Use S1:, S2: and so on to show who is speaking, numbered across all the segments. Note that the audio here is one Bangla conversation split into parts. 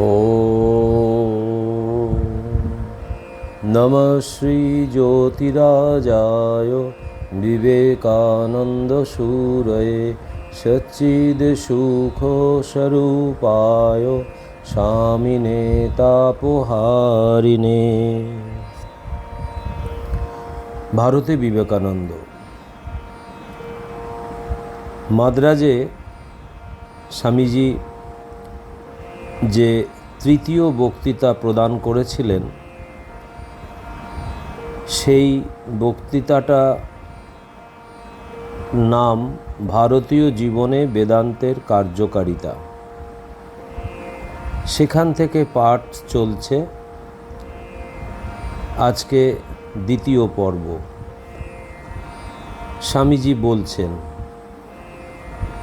S1: ও নম শ্রীজ্যোতিরাজায় বিবেকানন্দসূরয়ে সচ্চিদসুখস্বরূপায় স্বামিনে তাপহারিণে ভারতে বিবেকানন্দ মাদ্রাজে স্বামীজি যে তৃতীয় বক্তৃতা প্রদান করেছিলেন, সেই বক্তৃতাটা নাম ভারতীয় জীবনে বেদান্তের কার্যকারিতা। সেখান থেকে পাঠ চলছে। আজকে দ্বিতীয় পর্ব। স্বামীজি বলছেন,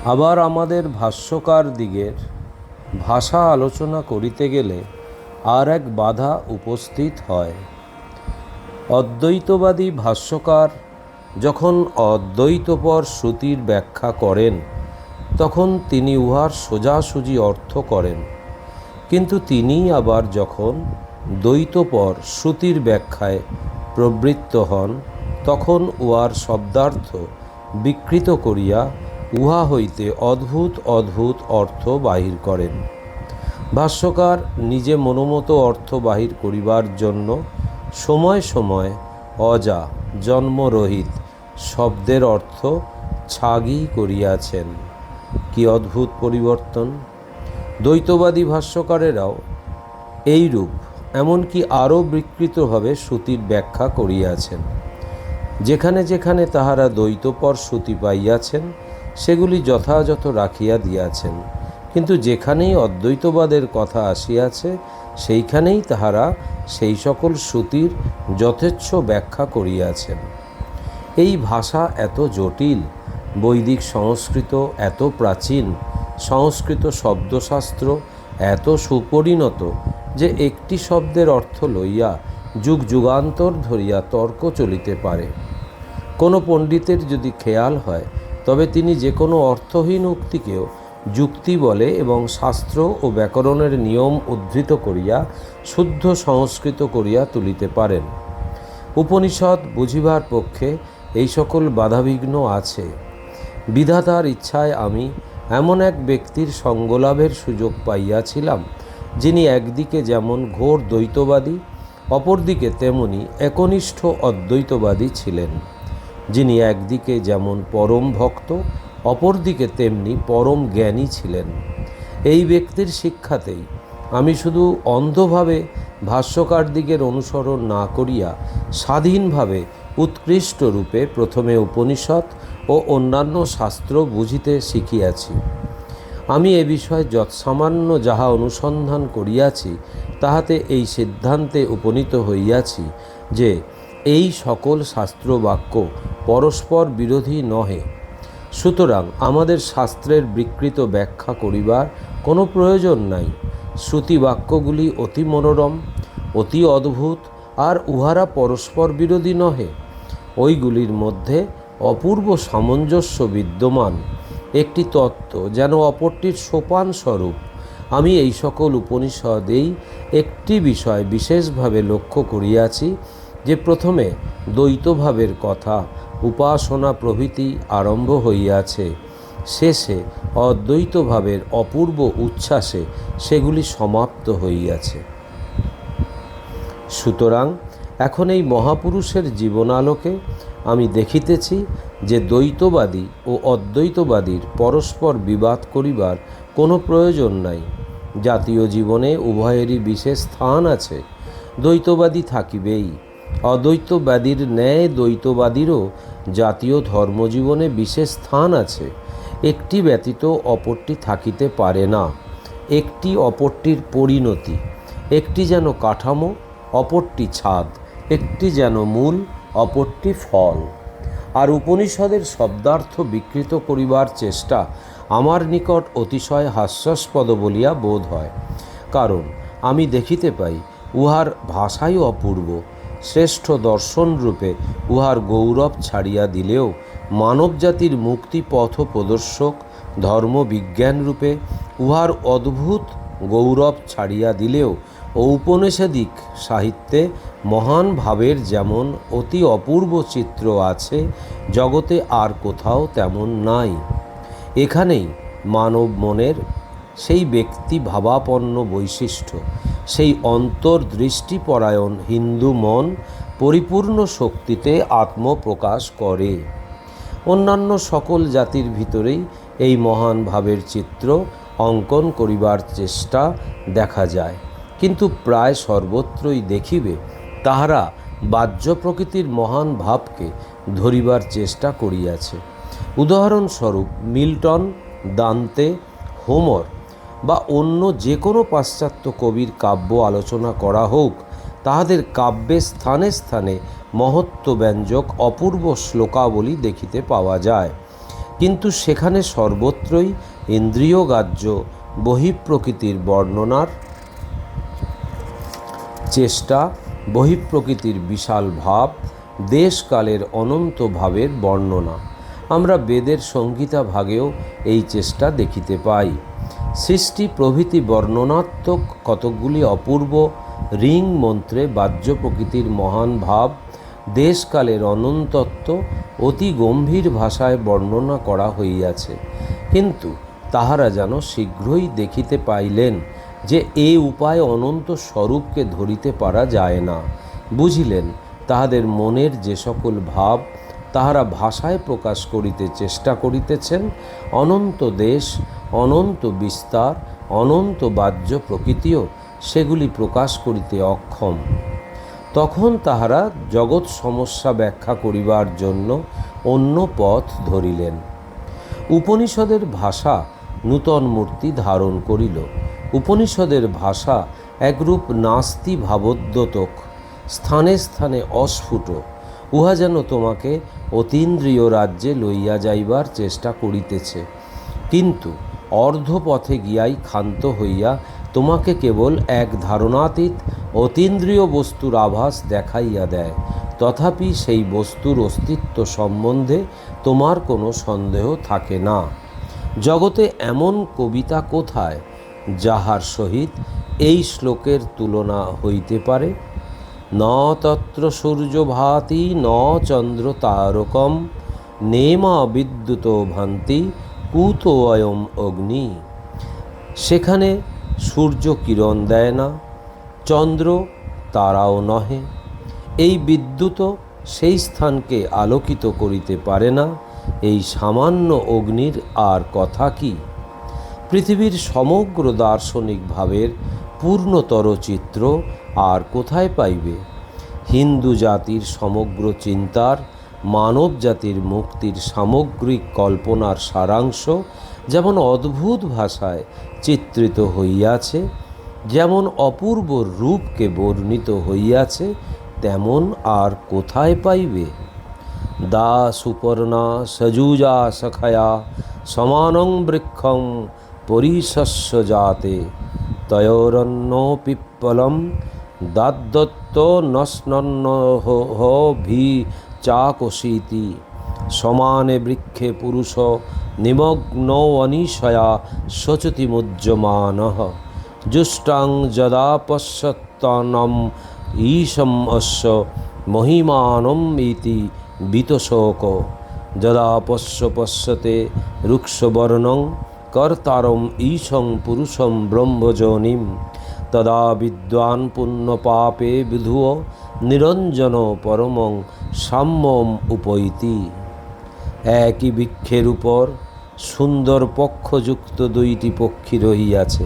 S1: আবার আমাদের ভাষ্যকার দিগের ভাষা আলোচনা করিতে গেলে আর এক বাধা উপস্থিত হয়। অদ্বৈতবাদী ভাষ্যকার যখন অদ্বৈতপর শ্রুতির ব্যাখ্যা করেন, তখন তিনি উহার সোজাসুজি অর্থ করেন। কিন্তু তিনি আবার যখন দ্বৈতপর শ্রুতির ব্যাখ্যায় প্রবৃত্ত হন, তখন উহার শব্দার্থ বিকৃত করিয়া উহা হইতে অদ্ভুত অদ্ভুত অর্থ বাহির করেন। ভাষ্যকার নিজে মনোমতো অর্থ বাহির করিবার জন্য সময় সময় অজা জন্মরহিত শব্দের অর্থ ছাগি করিয়াছেন। কি অদ্ভুত পরিবর্তন! দ্বৈতবাদী ভাষ্যকারেরাও এইরূপ, এমনকি আরও বিকৃতভাবে শ্রুতির ব্যাখ্যা করিয়াছেন। যেখানে যেখানে তাহারা দ্বৈতপর শ্রুতি পাইয়াছেন সেগুলি যথাযথ রাখিয়া দিয়াছেন। কিন্তু যেখানেই অদ্বৈতবাদের কথা আসিয়াছে, সেইখানেই তাহারা সেই সকল শ্রুতির যথেচ্ছ ব্যাখ্যা করিয়াছেন। এই ভাষা এত জটিল, বৈদিক সংস্কৃত এত প্রাচীন, সংস্কৃত শব্দশাস্ত্র এত সুপরিণত যে একটি শব্দের অর্থ লইয়া যুগ যুগান্তর ধরিয়া তর্ক চলিতে পারে। কোনো পণ্ডিতের যদি খেয়াল হয় তবে তিনি যে কোনো অর্থহীন উক্তিকেও যুক্তি বলে এবং শাস্ত্র ও ব্যাকরণের নিয়ম উদ্ধৃত করিয়া, শুদ্ধ সংস্কৃত করিয়া তুলিতে পারেন। উপনিষদ বুঝিবার পক্ষে এই সকল বাধাবিঘ্ন আছে। বিধাতার ইচ্ছায় আমি এমন এক ব্যক্তির সঙ্গলাভের সুযোগ পাইয়াছিলাম, যিনি একদিকে যেমন ঘোর দ্বৈতবাদী, অপরদিকে তেমনি একনিষ্ঠ অদ্বৈতবাদী ছিলেন। যিনি একদিকে যেমন পরম ভক্ত, অপরদিকে তেমনি পরম জ্ঞানী ছিলেন। এই ব্যক্তির শিক্ষাতেই আমি শুধু অন্ধভাবে ভাষ্যকার দিকের অনুসরণ না করিয়া স্বাধীনভাবে উৎকৃষ্ট রূপে প্রথমে উপনিষদ ও অন্যান্য শাস্ত্র বুঝিতে শিখিয়াছি। আমি এ বিষয়ে যৎসামান্য যাহা অনুসন্ধান করিয়াছি, তাহাতে এই সিদ্ধান্তে উপনীত হইয়াছি যে এই সকল শাস্ত্র বাক্য পরস্পর বিরোধী নহে। সুতরাং আমাদের শাস্ত্রের বিকৃত ব্যাখ্যা করিবার কোনো প্রয়োজন নাই। শ্রুতি বাক্যগুলি অতি মনোরম, অতি অদ্ভুত, আর উহারা পরস্পর বিরোধী নহে। ওইগুলির মধ্যে অপূর্ব সামঞ্জস্য বিদ্যমান। একটি তত্ত্ব যেন অপরটির সোপান স্বরূপ। আমি এই সকল উপনিষদেই একটি বিষয় বিশেষভাবে লক্ষ্য করিয়াছি যে প্রথমে দ্বৈতভাবের কথা উপাসনা প্রভৃতি আরম্ভ হইয়াছে, শেষে অদ্বৈতভাবের অপূর্ব উচ্ছ্বাসে সেগুলি সমাপ্ত হইয়াছে। সুতরাং এখন এই মহাপুরুষের জীবনালোকে আমি দেখিতেছি যে দ্বৈতবাদী ও অদ্বৈতবাদীর পরস্পর বিবাদ করিবার কোনো প্রয়োজন নাই। জাতীয় জীবনে উভয়েরই বিশেষ স্থান আছে, দ্বৈতবাদী থাকিবেই। অদ্বৈতবাদীর ন্যায় দ্বৈতবাদীরও জাতীয় ধর্মজীবনে বিশেষ স্থান আছে। একটি ব্যতীত অপরটি থাকিতে পারে না। একটি অপরটির পরিণতি। একটি যেন কাঠামো, অপরটি ছাদ। একটি যেন মূল, অপরটি ফল। আর উপনিষদের শব্দার্থ বিকৃত করিবার চেষ্টা আমার নিকট অতিশয় হাস্যাস্পদ বলিয়া বোধ হয়। কারণ আমি দেখিতে পাই, উহার ভাষাই অপূর্ব। শ্রেষ্ঠ দর্শনরূপে উহার গৌরব ছাড়িয়া দিলেও মানবজাতির মুক্তি পথ প্রদর্শক ধর্মবিজ্ঞানরূপে উহার অদ্ভুত গৌরব ছাড়িয়া দিলেও ঔপনিষদিক সাহিত্যে মহান ভাবের যেমন অতি অপূর্ব চিত্র আছে, জগতে আর কোথাও তেমন নাই। এখানেই মানব মনের সেই ব্যক্তি ভাবাপন্ন বৈশিষ্ট্য, সেই অন্তর্দৃষ্টিপরায়ণ হিন্দু মন পরিপূর্ণ শক্তিতে আত্মপ্রকাশ করে। অন্যান্য সকল জাতির ভিতরেই এই মহান ভাবের চিত্র অঙ্কন করিবার চেষ্টা দেখা যায়। কিন্তু প্রায় সর্বত্রই দেখিবে, তাহারা বাহ্য প্রকৃতির মহান ভাবকে ধরিবার চেষ্টা করিয়াছে। উদাহরণস্বরূপ মিল্টন, দান্তে, হোমর বা অন্য যে কোনো পাশ্চাত্য কবির কাব্য আলোচনা করা হোক, তাহাদের কাব্যে স্থানে স্থানে মহত্বব্যঞ্জক অপূর্ব শ্লোকাবলী দেখিতে পাওয়া যায়। কিন্তু সেখানে সর্বত্রই ইন্দ্রিয়গ্রাহ্য বহিঃপ্রকৃতির বর্ণনার চেষ্টা, বহিঃপ্রকৃতির বিশাল ভাব, দেশকালের অনন্ত ভাবের বর্ণনা। আমরা বেদের সংহিতা ভাগেও এই চেষ্টা দেখিতে পাই। সৃষ্টি প্রভৃতি বর্ণনাত্মক কতকগুলি অপূর্ব রিং মন্ত্রে বাহ্য প্রকৃতির মহান ভাব, দেশকালের অনন্তত্ব অতি গম্ভীর ভাষায় বর্ণনা করা হইয়াছে। কিন্তু তাহারা যেন শীঘ্রই দেখিতে পাইলেন যে এ উপায় অনন্ত স্বরূপকে ধরিতে পারা যায় না। বুঝিলেন, তাহাদের মনের যে সকল ভাব তাহারা ভাষায় প্রকাশ করিতে চেষ্টা করিতেছেন, অনন্ত দেশ অনন্ত বিস্তার, অনন্ত বাহ্য প্রকৃতিও সেগুলি প্রকাশ করিতে অক্ষম। তখন তাহারা জগৎ সমস্যা ব্যাখ্যা করিবার জন্য অন্য পথ ধরিলেন। উপনিষদের ভাষা নূতন মূর্তি ধারণ করিল। উপনিষদের ভাষা একরূপ নাস্তি ভাবোদ্যতক, স্থানে স্থানে অস্ফুট। উহা যেন তোমাকে অতীন্দ্রিয় রাজ্যে লইয়া যাইবার চেষ্টা করিতেছে। কিন্তু অর্ধপথে গিয়াই ক্ষান্ত হইয়া তোমাকে কেবল এক ধারণাতীত অতীন্দ্রিয় বস্তুর আভাস দেখাইয়া দেয়। তথাপি সেই বস্তুর অস্তিত্ব সম্বন্ধে তোমার কোনো সন্দেহ থাকে না। জগতে এমন কবিতা কোথায় যাহার সহিত এই শ্লোকের তুলনা হইতে পারে? ন তত্র সূর্য ভাতি, ন চন্দ্র তারকম, নেমা বিদ্যুৎ ভান্তি কুত অয়ম অগ্নি। সেখানে সূর্য কিরণ দেয় না, চন্দ্র তারাও নহে। এই বিদ্যুৎও সেই স্থানকে আলোকিত করিতে পারে না। এই সামান্য অগ্নির আর কথা কি? পৃথিবীর সমগ্র দার্শনিক ভাবের পূর্ণতর চিত্র আর কোথায় পাইবে? হিন্দু জাতির সমগ্র চিন্তার মানব জাতির মুক্তির সামগ্রিক কল্পনার সারাংশ যেমন অদ্ভুত ভাষায় চিত্রিত হইয়াছে, যেমন অপূর্ব রূপকে বর্ণিত হইয়াছে, তেমন আর কোথায় পাইবে? দা সুপর্ণা সজুজা সখয়া সমানং বৃক্ষং পরিশস্য জাতে, তয়োরন্ন পিপ্পলম দাদ্দত্ত নস্নন্ন ভি চাকশীতি সমানে বৃক্ষে পুরুষ, নিমগ্ন অনিশয়া শচতিমুজ্জমান জুষ্টাং যদা পশ্যত্তনম ঈশম অস্য মহিমানম ইতি বিতশোক। যদা পশ্য পশ্যতে রুক্ষবর্ণং কর্তারম ঈশং পুরুষম ব্রহ্মযোনিম তদা বিদ্বান পুণ্যপাপে বিধুয় নিরঞ্জন পরমং সাম্যম উপৈতি। একই বৃক্ষের উপর সুন্দর পক্ষযুক্ত দুইটি পক্ষী রহিয়াছে।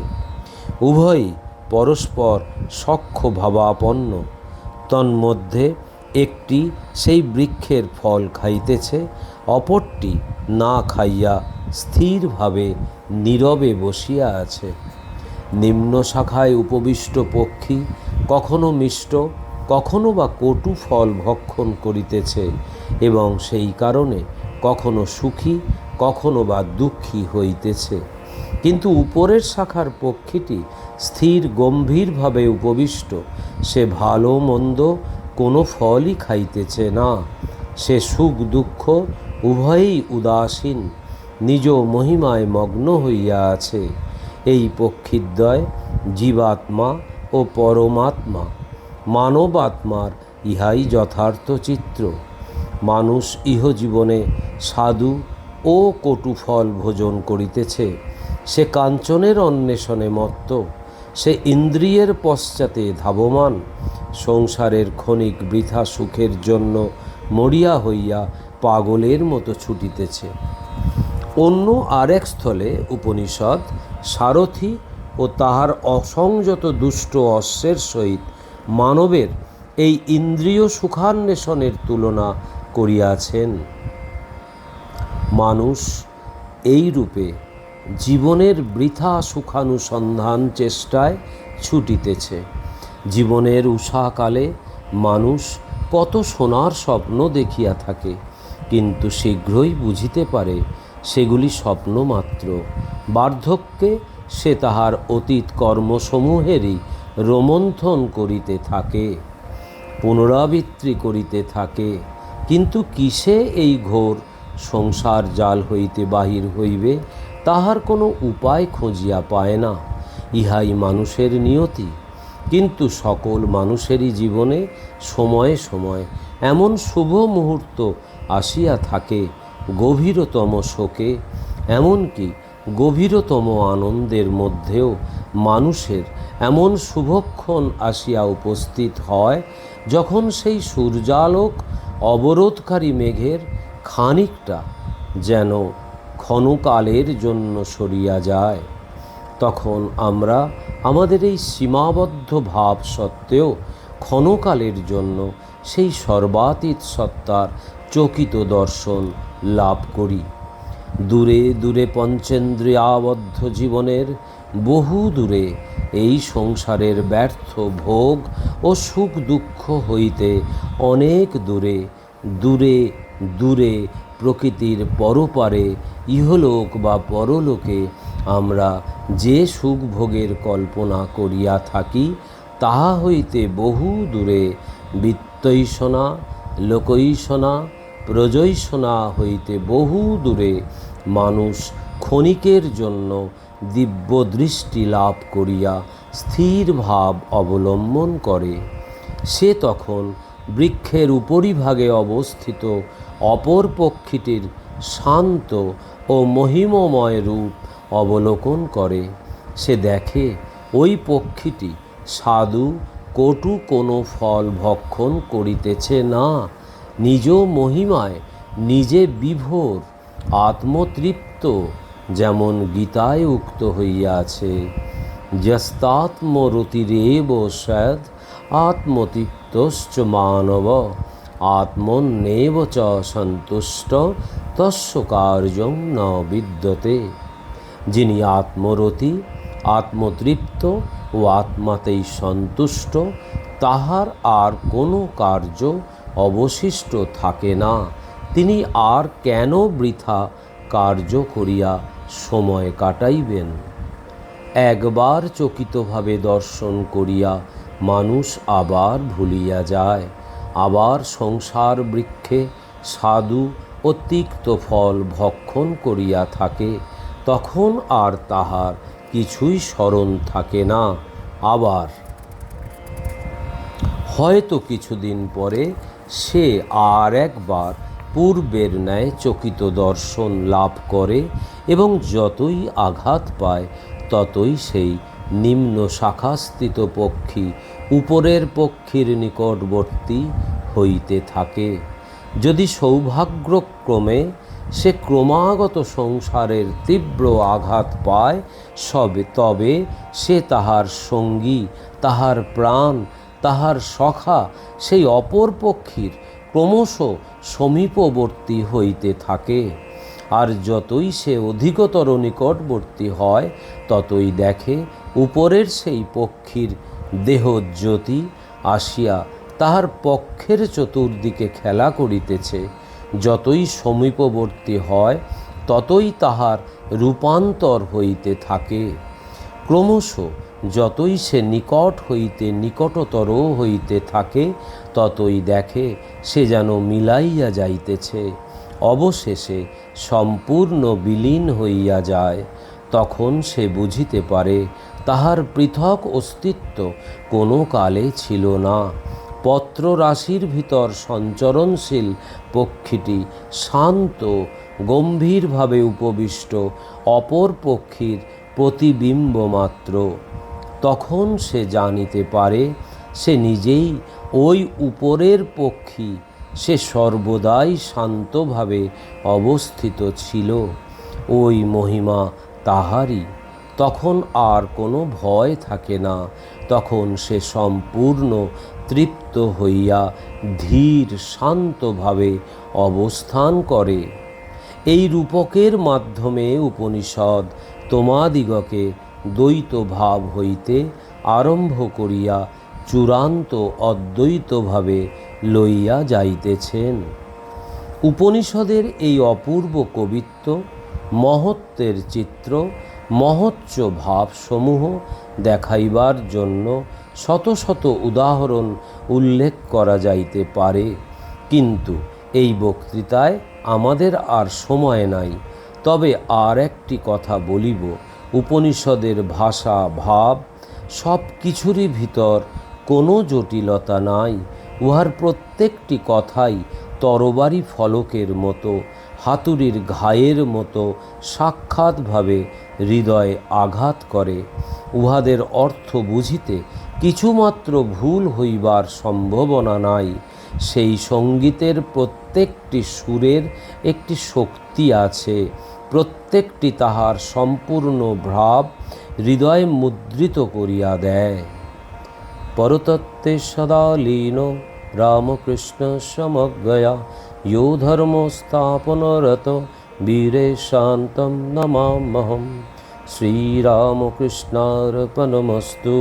S1: উভয়ই পরস্পর সখ্য ভাবাপন্ন। তন্মধ্যে একটি সেই বৃক্ষের ফল খাইতেছে, অপরটি না খাইয়া স্থিরভাবে নীরবে বসিয়া আছে। নিম্ন শাখায় উপবিষ্ট পক্ষী কখনো মিষ্ট কখনো বা কটু ফল ভক্ষণ করিতেছে এবং সেই কারণে কখনো সুখী, কখনো বা দুঃখী হইতেছে। কিন্তু উপরের শাখার পক্ষীটি স্থির গম্ভীরভাবে উপবিষ্ট, সে ভালো মন্দ কোনো ফলই খাইতেছে না। সে সুখ দুঃখ উভয়ই উদাসীন, নিজ মহিমায় মগ্ন হইয়া আছে। এই পক্ষীদ্বয় জীবাত্মা ও পরমাত্মা মানবাত্মার ইহাই যথার্থ চিত্র। মানুষ ইহজীবনে সাধু ও কটু ফল ভোজন করিতেছে। সে কাঞ্চনের অন্বেষণে মত্ত, সে ইন্দ্রিয়ের পশ্চাতে ধাবমান। সংসারের ক্ষণিক বৃথা সুখের জন্য মরিয়া হইয়া পাগলের মতো ছুটিতেছে। অন্য আরেক স্থলে উপনিষদ সারথি ও তাহার অসংযত দুষ্ট অশ্বের সহিত মানবের এই ইন্দ্রিয় সুখান্বেষণের তুলনা করিয়াছেন। মানুষ এই রূপে জীবনের বৃথা সুখানুসন্ধান চেষ্টায় ছুটিতেছে। জীবনের উষাকালে মানুষ কত সোনার স্বপ্ন দেখিয়া থাকে, কিন্তু শীঘ্রই বুঝিতে পারে সেগুলি স্বপ্ন মাত্র বার্ধক্যে সে তাহার অতীত কর্মসমূহেরই রোমন্থন করিতে থাকে, পুনরাবৃত্তি করিতে থাকে। কিন্তু কিসে এই ঘোর সংসার জাল হইতে বাহির হইবে, তাহার কোনো উপায় খুঁজিয়া পায় না। ইহাই মানুষের নিয়তি। কিন্তু সকল মানুষেরই জীবনে সময়ে সময় এমন শুভ মুহূর্ত আসিয়া থাকে, গভীরতম শোকে। এমনকি গভীরতম আনন্দের মধ্যেও মানুষের এমন শুভক্ষণ আসিয়া উপস্থিত হয়, যখন সেই সূর্যালোক অবরোধকারী মেঘের খানিকটা যেন ক্ষণকালের জন্য সরিয়া যায়। তখন আমরা আমাদের এই সীমাবদ্ধ ভাব সত্ত্বেও ক্ষণকালের জন্য সেই সর্বাতীত সত্তার চকিত দর্শন লাভ করি। দূরে দূরে পঞ্চেন্দ্রিয়াবদ্ধ জীবনের বহু দূরে এই সংসারের ব্যর্থ ভোগ ও সুখ দুঃখ হইতে অনেক দূরে দূরে দূরে প্রকৃতির পরপারে ইহলোক বা পরলোকে আমরা যে সুখ ভোগের কল্পনা করিয়া থাকি, তাহা হইতে বহু দূরে, বিত্তৈষণা, লোকৈষণা প্রজৈষণা হইতে বহু দূরে মানুষ ক্ষণিকের জন্য দিব্য দৃষ্টি লাভ করিয়া স্থির ভাব অবলম্বন করে। সে তখন বৃক্ষের উপরিভাগে অবস্থিত অপর পক্ষীটির শান্ত ও মহিমময় রূপ অবলোকন করে। সে দেখে ওই পক্ষীটি সাধু কটু কোনো ফল ভক্ষণ করিতেছে না। নিজ মহিমায় নিজে বিভোর, আত্মতৃপ্ত যেমন গীতায় উক্ত হইয়াছে। যস্তাত্মরতিরেব সদ আত্মতৃপ্তশ্চ মানব আত্মন্যেব চ সন্তুষ্ট, তস্য কার্যং ন বিদ্যতে। যিনি আত্মরতি, আত্মতৃপ্ত ও আত্মাতেই সন্তুষ্ট, তাহার আর কোনো কার্য অবশিষ্ট থাকে না। তিনি আর কেন বৃথা কার্য করিয়া সময় কাটাইবেন? একবার চকিতভাবে দর্শন করিয়া মানুষ আবার ভুলিয়া যায়। আবার সংসার বৃক্ষে সাধু ও তিক্ত ফল ভক্ষণ করিয়া থাকে। তখন আর তাহার কিছুই স্মরণ থাকে না। আবার হয়তো কিছুদিন পরে সে আর একবার পূর্বের ন্যায় চকিত দর্শন লাভ করে এবং যতই আঘাত পায়, ততই সেই নিম্ন শাখাস্থিত পক্ষী উপরের পক্ষীর নিকটবর্তী হইতে থাকে। যদি সৌভাগ্যক্রমে সে ক্রমাগত সংসারের তীব্র আঘাত পায়, সবে, তবে সে তাহার সঙ্গী, তাহার প্রাণ তাহার সখা সেই অপর পক্ষীর ক্রমশ সমীপবর্তী হইতে থাকে। আর যতই সে অধিকতর নিকটবর্তী হয়, ততই দেখে উপরের সেই পক্ষীর দেহজ্যোতি আসিয়া তাহার পক্ষের চতুর্দিকে খেলা করিতেছে। যতই সমীপবর্তী হয়, ততই তাহার রূপান্তর হইতে থাকে। ক্রমশ যতই সে নিকট হইতে নিকটতর হইতে থাকে, ততই দেখে সে যেন মিলাইয়া যাইতেছে। অবশেষে সম্পূর্ণ বিলীন হইয়া যায়। তখন সে বুঝিতে পারে, তাহার পৃথক অস্তিত্ব কোনো কালে ছিল না। পত্র রাশির ভিতর সঞ্চরণশীল পক্ষীটি শান্ত, গম্ভীরভাবে উপবিষ্ট, অপর পক্ষীর প্রতিবিম্ব মাত্র। তখন সে জানিতে পারে, সে নিজেই ওই উপরের পক্ষী। সে সর্বদাই শান্তভাবে অবস্থিত ছিল, ওই মহিমা তাহারই। তখন আর কোনো ভয় থাকে না। তখন সে সম্পূর্ণ তৃপ্ত হইয়া ধীর শান্তভাবে অবস্থান করে। এই রূপকের মাধ্যমে উপনিষদ তোমাদিগকে দ্বৈত ভাব হইতে আরম্ভ করিয়া চূড়ান্ত অদ্বৈতভাবে লইয়া যাইতেছেন। উপনিষদের এই অপূর্ব কবিত্ব, মহত্বের চিত্র, মহোচ্চ ভাবসমূহ দেখাইবার জন্য শত শত উদাহরণ উল্লেখ করা যাইতে পারে। কিন্তু এই বক্তৃতায় আমাদের আর সময় নাই, তবে আর একটি কথা বলিব। উপনিষদের ভাষা ভাব সব কিছুরই ভিতর কোনো জটিলতা নাই। উহার প্রত্যেকটি কথাই তরবারি ফলকের মতো, হাতুড়ির ঘায়ের মতো সাক্ষাৎভাবে হৃদয়ে আঘাত করে। উহাদের অর্থ বুঝিতে কিছুমাত্র ভুল হইবার সম্ভাবনা নাই। সেই সঙ্গীতের প্রত্যেকটি সুরের একটি শক্তি আছে। প্রত্যেকটি তাহার সম্পূর্ণ ভাব হৃদয় মুদ্রিত করিয়া দেয়। পরতত্ত্বে সদা লীন, রামকৃষ্ণ সমগয়া ইউ ধর্ম স্থাপনরত, বীরে শান্তম নমামহম, শ্রীরামকৃষ্ণার্পণমস্তু।